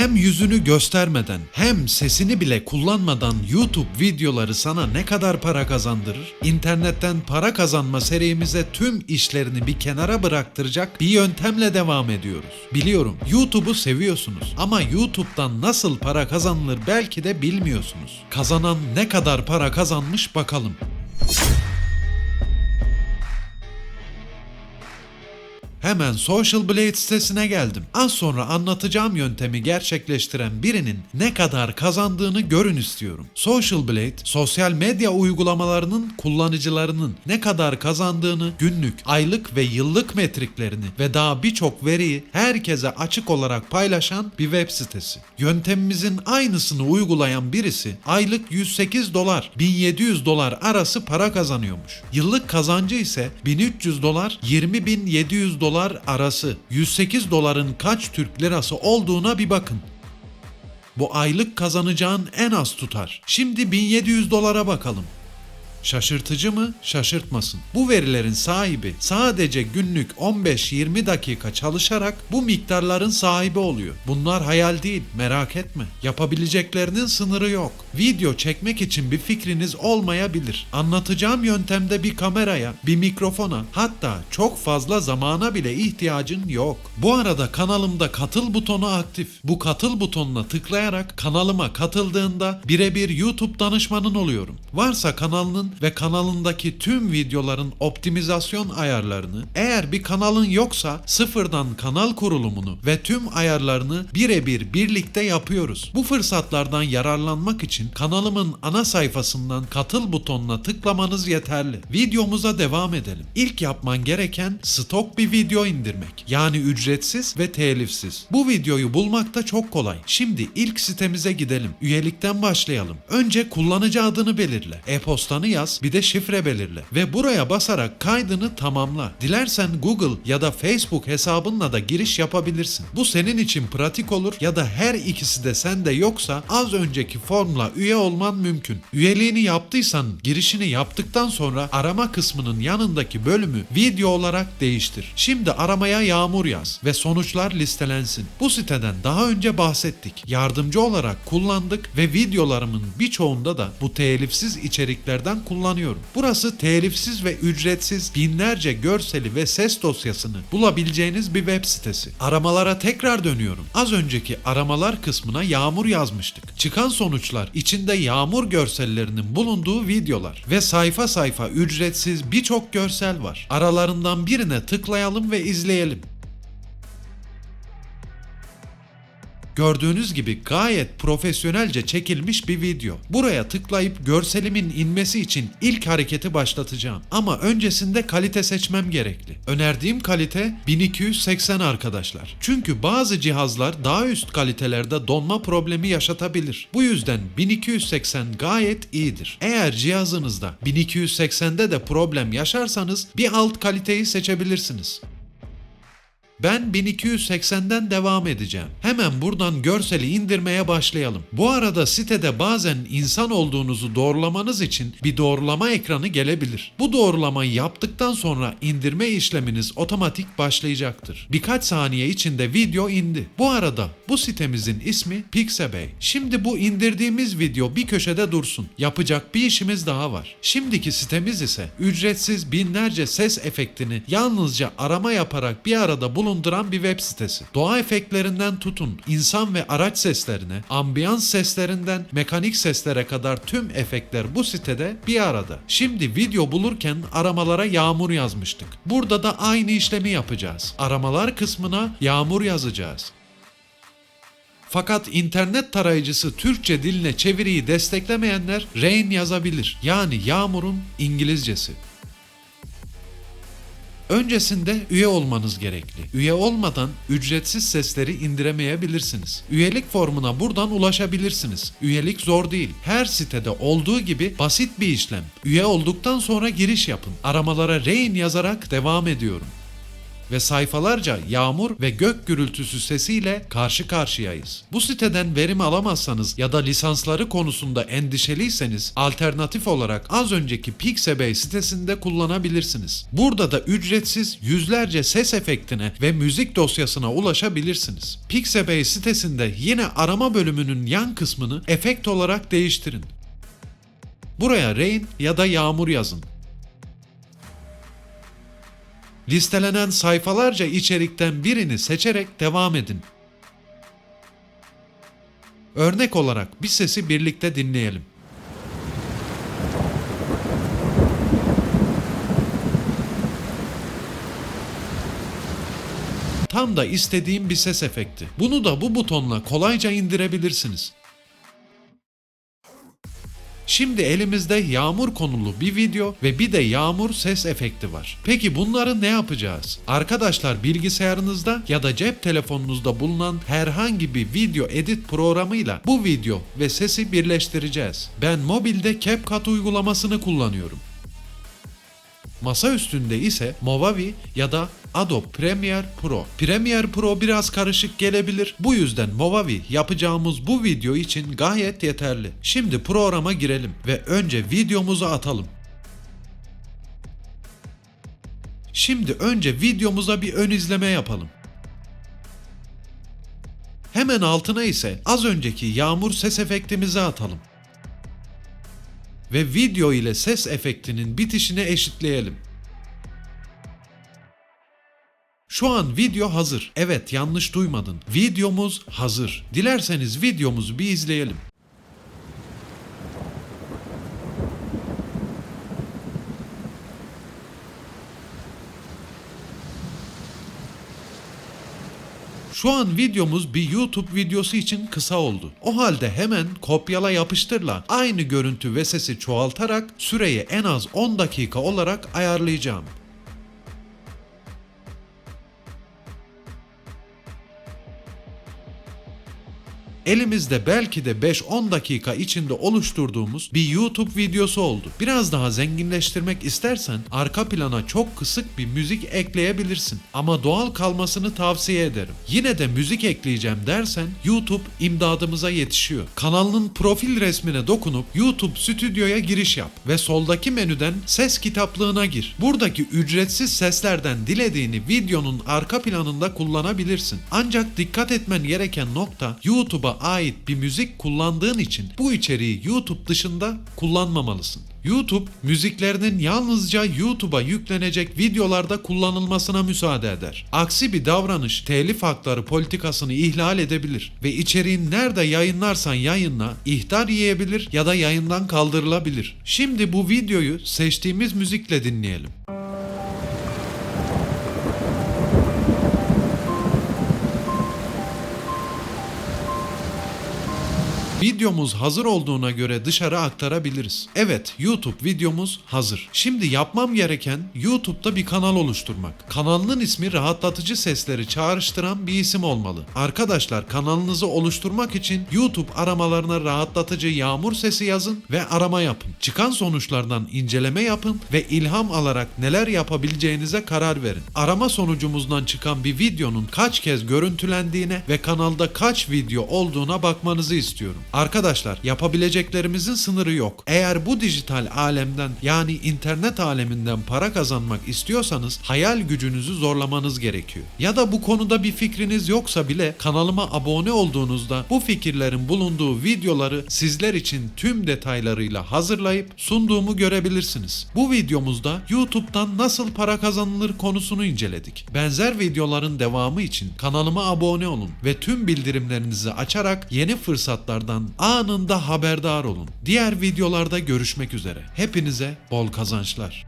Hem yüzünü göstermeden hem sesini bile kullanmadan YouTube videoları sana ne kadar para kazandırır? İnternetten para kazanma serimize tüm işlerini bir kenara bıraktıracak bir yöntemle devam ediyoruz. Biliyorum YouTube'u seviyorsunuz ama YouTube'dan nasıl para kazanılır belki de bilmiyorsunuz. Kazanan ne kadar para kazanmış bakalım. Hemen Social Blade sitesine geldim. Az sonra anlatacağım yöntemi gerçekleştiren birinin ne kadar kazandığını görün istiyorum. Social Blade, sosyal medya uygulamalarının kullanıcılarının ne kadar kazandığını, günlük, aylık ve yıllık metriklerini ve daha birçok veriyi herkese açık olarak paylaşan bir web sitesi. Yöntemimizin aynısını uygulayan birisi aylık 108 dolar, 1700 dolar arası para kazanıyormuş. Yıllık kazancı ise 1300 dolar, 20700 dolar arası. 108 doların kaç Türk lirası olduğuna bir bakın. Bu aylık kazanacağın en az tutar. Şimdi 1700 dolara bakalım. Şaşırtıcı mı? Şaşırtmasın. Bu verilerin sahibi sadece günlük 15-20 dakika çalışarak bu miktarların sahibi oluyor. Bunlar hayal değil, merak etme. Yapabileceklerinin sınırı yok. Video çekmek için bir fikriniz olmayabilir. Anlatacağım yöntemde bir kameraya, bir mikrofona, hatta çok fazla zamana bile ihtiyacın yok. Bu arada kanalımda katıl butonu aktif. Bu katıl butonuna tıklayarak kanalıma katıldığında birebir YouTube danışmanın oluyorum. Varsa kanalının ve kanalındaki tüm videoların optimizasyon ayarlarını, eğer bir kanalın yoksa sıfırdan kanal kurulumunu ve tüm ayarlarını birebir birlikte yapıyoruz. Bu fırsatlardan yararlanmak için kanalımın ana sayfasından katıl butonuna tıklamanız yeterli. Videomuza devam edelim. İlk yapman gereken stok bir video indirmek. Yani ücretsiz ve telifsiz. Bu videoyu bulmak da çok kolay. Şimdi ilk sitemize gidelim. Üyelikten başlayalım. Önce kullanıcı adını belirle. E-postanı yaz, bir de şifre belirle ve buraya basarak kaydını tamamla. Dilersen Google ya da Facebook hesabınla da giriş yapabilirsin. Bu senin için pratik olur ya da her ikisi de sende yoksa az önceki formla üye olman mümkün. Üyeliğini yaptıysan girişini yaptıktan sonra arama kısmının yanındaki bölümü video olarak değiştir. Şimdi aramaya Yağmur yaz ve sonuçlar listelensin. Bu siteden daha önce bahsettik. Yardımcı olarak kullandık ve videolarımın birçoğunda da bu telifsiz içeriklerden kullanıyorum. Burası telifsiz ve ücretsiz binlerce görseli ve ses dosyasını bulabileceğiniz bir web sitesi. Aramalara tekrar dönüyorum. Az önceki aramalar kısmına yağmur yazmıştık. Çıkan sonuçlar içinde yağmur görsellerinin bulunduğu videolar ve sayfa sayfa ücretsiz birçok görsel var. Aralarından birine tıklayalım ve izleyelim. Gördüğünüz gibi gayet profesyonelce çekilmiş bir video. Buraya tıklayıp görselimin inmesi için ilk hareketi başlatacağım. Ama öncesinde kalite seçmem gerekli. Önerdiğim kalite 1280 arkadaşlar. Çünkü bazı cihazlar daha üst kalitelerde donma problemi yaşatabilir. Bu yüzden 1280 gayet iyidir. Eğer cihazınızda 1280'de de problem yaşarsanız bir alt kaliteyi seçebilirsiniz. Ben 1280'den devam edeceğim. Hemen buradan görseli indirmeye başlayalım. Bu arada sitede bazen insan olduğunuzu doğrulamanız için bir doğrulama ekranı gelebilir. Bu doğrulamayı yaptıktan sonra indirme işleminiz otomatik başlayacaktır. Birkaç saniye içinde video indi. Bu arada bu sitemizin ismi Pixabay. Şimdi bu indirdiğimiz video bir köşede dursun. Yapacak bir işimiz daha var. Şimdiki sitemiz ise ücretsiz binlerce ses efektini yalnızca arama yaparak bir arada bulunduran bir web sitesi. Doğa efektlerinden tutun, insan ve araç seslerine, ambiyans seslerinden mekanik seslere kadar tüm efektler bu sitede bir arada. Şimdi video bulurken aramalara yağmur yazmıştık. Burada da aynı işlemi yapacağız. Aramalar kısmına yağmur yazacağız. Fakat internet tarayıcısı Türkçe diline çeviriyi desteklemeyenler rain yazabilir. Yani yağmurun İngilizcesi. Öncesinde üye olmanız gerekli. Üye olmadan ücretsiz sesleri indiremeyebilirsiniz. Üyelik formuna buradan ulaşabilirsiniz. Üyelik zor değil. Her sitede olduğu gibi basit bir işlem. Üye olduktan sonra giriş yapın. Aramalara Rain yazarak devam ediyorum. Ve sayfalarca yağmur ve gök gürültüsü sesiyle karşı karşıyayız. Bu siteden verim alamazsanız ya da lisansları konusunda endişeliyseniz alternatif olarak az önceki Pixabay sitesinde kullanabilirsiniz. Burada da ücretsiz yüzlerce ses efektine ve müzik dosyasına ulaşabilirsiniz. Pixabay sitesinde yine arama bölümünün yan kısmını efekt olarak değiştirin. Buraya rain ya da yağmur yazın. Listelenen sayfalarca içerikten birini seçerek devam edin. Örnek olarak bir sesi birlikte dinleyelim. Tam da istediğim bir ses efekti. Bunu da bu butonla kolayca indirebilirsiniz. Şimdi elimizde yağmur konulu bir video ve bir de yağmur ses efekti var. Peki bunları ne yapacağız? Arkadaşlar bilgisayarınızda ya da cep telefonunuzda bulunan herhangi bir video edit programıyla bu video ve sesi birleştireceğiz. Ben mobilde CapCut uygulamasını kullanıyorum. Masa üstünde ise Movavi ya da Adobe Premiere Pro. Premiere Pro biraz karışık gelebilir. Bu yüzden Movavi yapacağımız bu video için gayet yeterli. Şimdi programa girelim ve önce videomuzu atalım. Şimdi önce videomuza bir ön izleme yapalım. Hemen altına ise az önceki yağmur ses efektimizi atalım ve video ile ses efektinin bitişine eşitleyelim. Şu an video hazır. Evet yanlış duymadın. Videomuz hazır. Dilerseniz videomuzu bir izleyelim. Şu an videomuz bir YouTube videosu için kısa oldu. O halde hemen kopyala yapıştırla aynı görüntü ve sesi çoğaltarak süreyi en az 10 dakika olarak ayarlayacağım. Elimizde belki de 5-10 dakika içinde oluşturduğumuz bir YouTube videosu oldu. Biraz daha zenginleştirmek istersen arka plana çok kısık bir müzik ekleyebilirsin. Ama doğal kalmasını tavsiye ederim. Yine de müzik ekleyeceğim dersen YouTube imdadımıza yetişiyor. Kanalının profil resmine dokunup YouTube stüdyoya giriş yap ve soldaki menüden ses kitaplığına gir. Buradaki ücretsiz seslerden dilediğini videonun arka planında kullanabilirsin. Ancak dikkat etmen gereken nokta YouTube'a ait bir müzik kullandığın için bu içeriği YouTube dışında kullanmamalısın. YouTube müziklerinin yalnızca YouTube'a yüklenecek videolarda kullanılmasına müsaade eder. Aksi bir davranış telif hakları politikasını ihlal edebilir ve içeriğin nerede yayınlarsan yayınla ihtar yiyebilir ya da yayından kaldırılabilir. Şimdi bu videoyu seçtiğimiz müzikle dinleyelim. Videomuz hazır olduğuna göre dışarı aktarabiliriz. Evet, YouTube videomuz hazır. Şimdi yapmam gereken YouTube'da bir kanal oluşturmak. Kanalının ismi rahatlatıcı sesleri çağrıştıran bir isim olmalı. Arkadaşlar kanalınızı oluşturmak için YouTube aramalarına rahatlatıcı yağmur sesi yazın ve arama yapın. Çıkan sonuçlardan inceleme yapın ve ilham alarak neler yapabileceğinize karar verin. Arama sonucumuzdan çıkan bir videonun kaç kez görüntülendiğine ve kanalda kaç video olduğuna bakmanızı istiyorum. Arkadaşlar yapabileceklerimizin sınırı yok. Eğer bu dijital alemden yani internet aleminden para kazanmak istiyorsanız hayal gücünüzü zorlamanız gerekiyor. Ya da bu konuda bir fikriniz yoksa bile kanalıma abone olduğunuzda bu fikirlerin bulunduğu videoları sizler için tüm detaylarıyla hazırlayıp sunduğumu görebilirsiniz. Bu videomuzda YouTube'dan nasıl para kazanılır konusunu inceledik. Benzer videoların devamı için kanalıma abone olun ve tüm bildirimlerinizi açarak yeni fırsatlardan anında haberdar olun. Diğer videolarda görüşmek üzere. Hepinize bol kazançlar.